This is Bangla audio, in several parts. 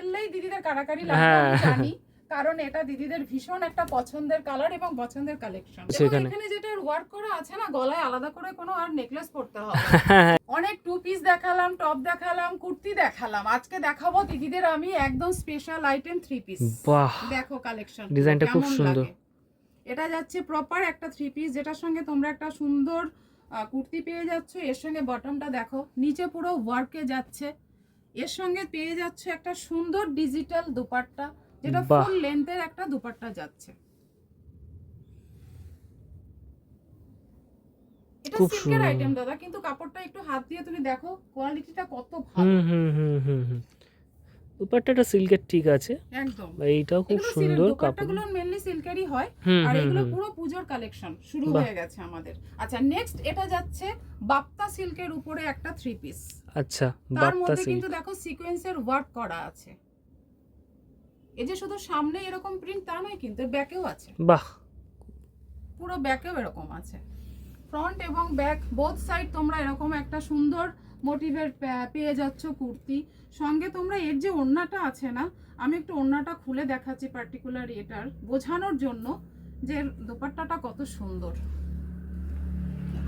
ফেললেই দিদিদের কারাকারি লাগবে হ্যাঁ। আমি জানি। কারণ এটা দিদিদের ভীষণ একটা পছন্দের কালার এবং পছন্দের কালেকশন। এখানে যেটা ওয়ার্ক করা আছে না গলায় আলাদা করে কোনো আর নেকলেস পরতে হবে। হ্যাঁ, অনেক টু পিস দেখালাম টপ দেখালাম কুর্তি দেখালাম। আজকে দেখাবো দিদিদের আমি একদম স্পেশাল আইটেম থ্রি পিস বাহ। দেখো কালেকশন ডিজাইনটা খুব সুন্দর। এটা যাচ্ছে প্রপার একটা থ্রি পিস যেটার সঙ্গে তোমরা একটা সুন্দর কুর্তি পেয়ে যাচ্ছ। এর সঙ্গে বটমটা দেখো। নিচে পুরো ওয়ার্কে যাচ্ছে। এর সঙ্গে পেয়ে যাচ্ছে একটা সুন্দর ডিজিটাল দুপাট্টা যেটা ফুল লেন্থের একটা দুপাট্টা যাচ্ছে। এটা সিল্কের। আইটেম দাদা কিন্তু কাপড়টা একটু হাত দিয়ে তুমি দেখো কোয়ালিটিটা কত ভালো। হুম হুম হুম হুম। দুপাট্টাটা সিল্কের ঠিক আছে। একদম। এইটাও খুব সুন্দর কাপড়। মেনলি সিল্কেরই হয়। আর এগুলো পুরো পুজোর কালেকশন শুরু হয়ে গেছে আমাদের। আচ্ছা নেক্সট এটা যাচ্ছে বাপ্তা সিল্কের উপরে একটা থ্রি পিস আচ্ছা তার মধ্যে কিন্তু দেখো সিকোয়েন্সের ওয়ার্ক করা আছে। এই যে শুধু সামনে এরকম প্রিন্ট তা নয় কিন্তু ব্যাকেও আছে। বাহ। পুরো ব্যাকেও এরকম আছে। ফ্রন্ট এবং ব্যাক বোথ সাইড তোমরা এরকম একটা সুন্দর মোটিভের পেয়ে যাচ্ছ কুর্তি। সঙ্গে তোমরা এর যে ওড়নাটা আছে না আমি একটু ওড়নাটা খুলে দেখাচ্ছি পার্টিকুলার এটার বোঝানোর জন্য যে দোপাট্টাটা কত সুন্দর।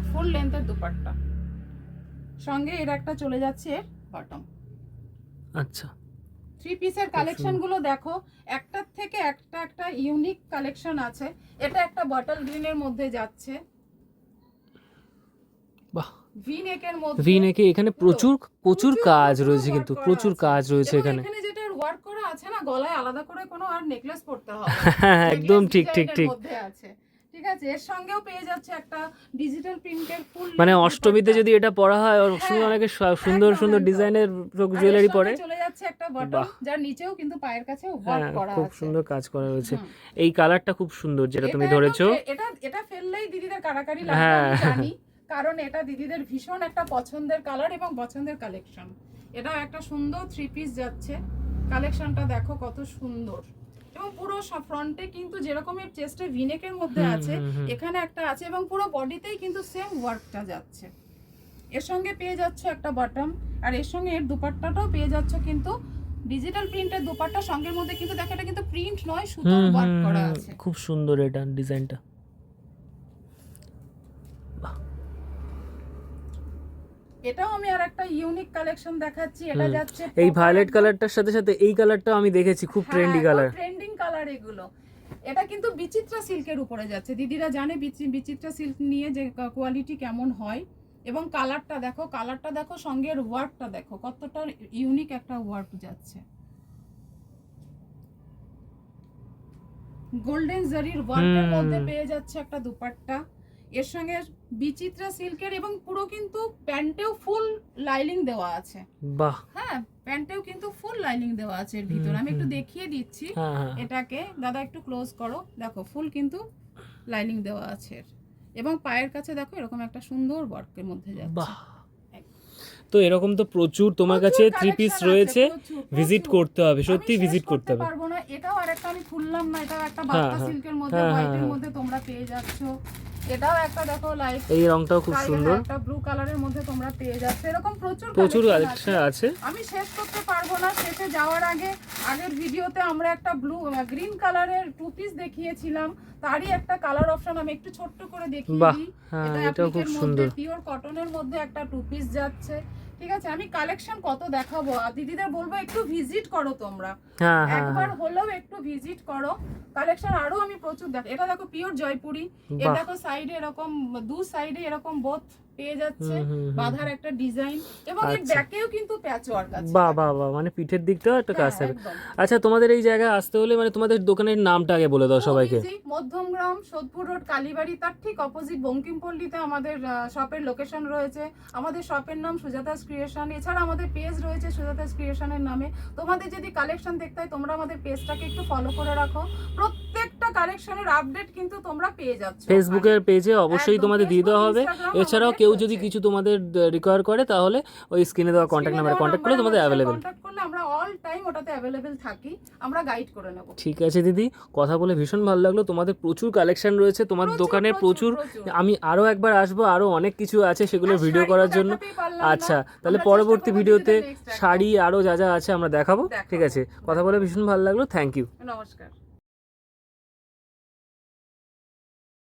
ফুল লেন্থের দোপাট্টা। সঙ্গে এর একটা চলে যাচ্ছে এর বটম আচ্ছা। থ্রি পিসের কালেকশনগুলো দেখো একটার থেকে একটা একটা ইউনিক কালেকশন আছে। এটা একটা বটল গ্রিনের মধ্যে যাচ্ছে। বাহ! ভি নেকে এখানে প্রচুর প্রচুর কাজ রয়েছে কিন্তু প্রচুর কাজ রয়েছে এখানে। যেটা ওয়ার্ক করা আছে না গলায় আলাদা করে কোনো আর নেকলেস পড়তে হবে। হ্যাঁ একদম ঠিক ঠিক ঠিক। আছে। ঠিক আছে? এর সঙ্গেও পেয়ে যাচ্ছে একটা ডিজিটাল প্রিন্টের ফুল মানে অষ্টমীতে যদি এটা পরা হয় অষ্টমী হ্যাঁ, অনেকে সুন্দর সুন্দর। ডিজাইনের জুয়েলারি পরে। চলে যাচ্ছে একটা বাহ। যার নিচেও কিন্তু পায়ের কাছে হ্যাঁ ওয়ার্ক করা খুব সুন্দর কাজ করা রয়েছে। হুম। এই কালারটা খুব সুন্দর যেটা তুমি ধরেছো। এটা এটা ফেললেই দিদিদের কারাকারি লাগবে হ্যাঁ। আমি জানি। কারণ এটা দিদিদের ভীষণ একটা পছন্দের কালার এবং পছন্দের কালেকশন এটাও একটা সুন্দর থ্রি পিস যাচ্ছে। কালেকশনটা দেখো কত সুন্দর। এবং পুরো ফ্রন্টে কিন্তু যেরকমের চেস্টে ভিনেকের মধ্যে আছে। এখানে একটা আছে এবং পুরো বডিতেই কিন্তু সেম ওয়ার্কটা যাচ্ছে। এর সঙ্গে পেয়ে যাচ্ছ একটা বটম আর এর সঙ্গে এর দুপাট্টাটাও পেয়ে যাচ্ছ কিন্তু ডিজিটাল প্রিন্টের দুপাট্টা সঙ্গের মধ্যে কিন্তু দেখো এটা কিন্তু প্রিন্ট নয় সুতোর ওয়ার্ক করা আছে। খুব সুন্দর এটা ডিজাইনটা এটাও আমি আর একটা ইউনিক কালেকশন দেখাচ্ছি এটা যাচ্ছে এই ভায়োলেট কালারটার সাথে সাথে এই কালারটাও আমি দেখেছি খুব ট্রেন্ডি কালার ট্রেন্ডিং কালার এগুলো। এটা কিন্তু বিচিত্রা সিল্কের উপরে যাচ্ছে। দিদিরা জানে বিচিত্রা সিল্ক নিয়ে যে কোয়ালিটি কেমন হয়। এবং কালারটা দেখো কালারটা দেখো সঙ্গের ওয়ার্কটা দেখো কতটা ইউনিক একটা ওয়ার্ক যাচ্ছে। গোল্ডেন জারির ওয়ার্কের। মধ্যে পেয়ে যাচ্ছে একটা দুপাট্টা। এর সঙ্গে বিচিত্রা সিল্কের এবং পুরো কিন্তু প্যান্টেও ফুল লাইলিং দেওয়া আছে। বাহ। হ্যাঁ প্যান্টেও কিন্তু ফুল লাইনিং দেওয়া আছে এর ভিতর। আমি একটু দেখিয়ে দিচ্ছি হ্যাঁ হ্যাঁ এটাকে। দাদা একটু ক্লোজ করো। দেখো ফুল কিন্তু লাইনিং দেওয়া আছে এবং পায়ের কাছে দেখো এরকম একটা সুন্দর ওয়ার্কের মধ্যে যাচ্ছে। বাহ। তো এরকম তো প্রচুর তোমার কাছে থ্রি পিস রয়েছে। ভিজিট করতে হবে সত্যি ভিজিট করতে হবে। পারব না। এটাও আরেকটা আমি খুললাম না। এটাও একটা হ্যাঁ, হ্যাঁ। সিল্কের মধ্যে হ্যাঁ, হ্যাঁ, হোয়াইটের হ্যাঁ। মধ্যে তোমরা পেয়ে যাচ্ছ। এটাও একটা দেখো লাইট এই রংটাও খুব সুন্দর। একটা ব্লু কালারের মধ্যে তোমরা পেয়ে যাচ্ছ। এরকম প্রচুর প্রচুর কালেকশন আছে। আমি শেষ করতে পারব না। শেষে যাওয়ার আগে আগের ভিডিওতে আমরা একটা ব্লু গ্রিন কালারের টু পিস দেখিয়েছিলাম। তারই একটা কালার অপশন আমি একটু ছোট্ট করে দেখিয়ে দিই। হ্যাঁ এটা এটাও খুব সুন্দর। পিওর কটনের মধ্যে একটা টু পিস যাচ্ছে। ঠিক আছে আমি কালেকশন কত দেখাবো? আর দিদিদের বলব একটু ভিজিট করো তোমরা। হ্যাঁ হ্যাঁ একবার হ্যাঁ। হলেও একটু ভিজিট করো। কালেকশন আরও আমি প্রচুর দেখ এটা দেখো পিওর জয়পুরি। এটা দেখো সাইডে এরকম দু সাইডে এরকম বোথ পেয়ে যাচ্ছে। বাঁধার একটা ডিজাইন এবং এর আচ্ছা। ব্যাকেও কিন্তু প্যাচ ওয়ার্ক আছে। বাহ বাহ বাহ মানে পিঠের দিকটাও একটা কাজ হ্যাঁ, থাকবে আচ্ছা তোমাদের এই জায়গায় আসতে হলে মানে তোমাদের দোকানের নামটা আগে বলে দাও সবাইকে। মধ্যমগ্রাম সোদপুর রোড কালীবাড়ি তার ঠিক অপোজিট বঙ্কিমপল্লীতে আমাদের শপের লোকেশন রয়েছে। আমাদের শপের নাম সুজাতাস ক্রিয়েশন এছাড়া আমাদের পেজ রয়েছে সুজাতাস ক্রিয়েশনের নামে। তোমাদের যদি কালেকশন দেখতে হয় তোমরা আমাদের পেজটাকে একটু ফলো করে রাখো। প্রত্যেকটা কালেকশনের আপডেট কিন্তু তোমরা পেয়ে যাচ্ছ ফেসবুকের পেজে অবশ্যই তোমাদের দিয়ে দেওয়া হবে। এছাড়াও কেউ যদি কিছু তোমাদের রিকোয়ার করে তাহলে ওই স্ক্রিনে দেওয়া কন্ট্যাক্ট নাম্বারে কন্ট্যাক্ট করলে তোমাদের অ্যাভেলেবেল কন্ট্যাক্ট করলে আমরা অল টাইম ওটাতে অ্যাভেলেবেল থাকি আমরা গাইড করে নেব। ঠিক আছে দিদি কথা বলে ভীষণ ভালো লাগল তোমাদের প্রচুর কালেকশন রয়েছে তোমার দোকানে প্রচুর আমি আরও একবার আসব আরও অনেক কিছু আছে সেগুলো ভিডিও করার জন্য। আচ্ছা তাহলে পরবর্তী ভিডিওতে শাড়ি আরও যা যা আছে আমরা দেখাবো। ঠিক আছে কথা বলে ভীষণ ভালো লাগল থ্যাংক ইউ নমস্কার।